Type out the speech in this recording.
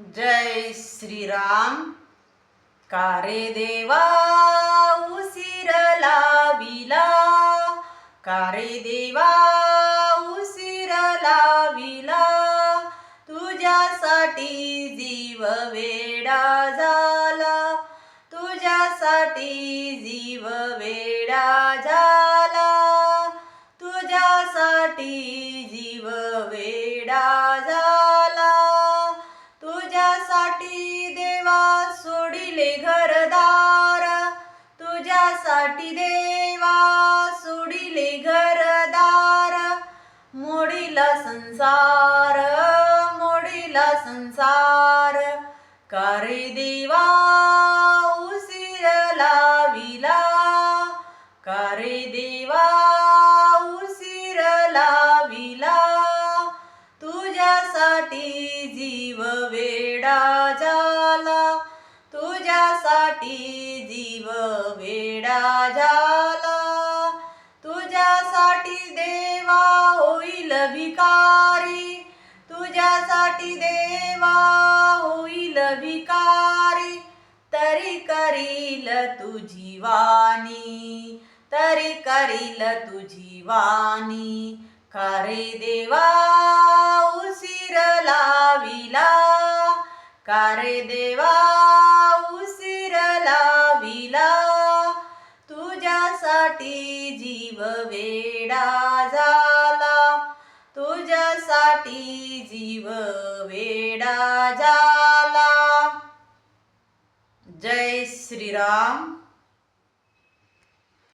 जय श्रीराम। कारे देवा उसिर लाविला। कारे देवा उसिर लाविला। तुझ्यासाठी जीव वेडा झाला। तुझ्यासाठी जीव वेडा झाला सोडिले घरदार तुझ्यासाठी देवा सोडिले घरदार. मोडीला संसार मोडीला संसार. करे देवा उसिर लाविला. करे देवा उसिर लाविला. तुझ्यासाठी जीव वेडा जा तुझ्यासाठी जीव वेडा झाला? तुझ्यासाठी देवा होईल भिकारी. तुझ्यासाठी देवा होईल भिकारी. तरी करील तुझी वाणी. तरी करील तुझी वाणी. कारे देवा उशीर लाविला. कारे देवा तुझ्यासाठी जीव वेडा झाला तुझ्यासाठी जीव वेडा झाला जय श्रीराम.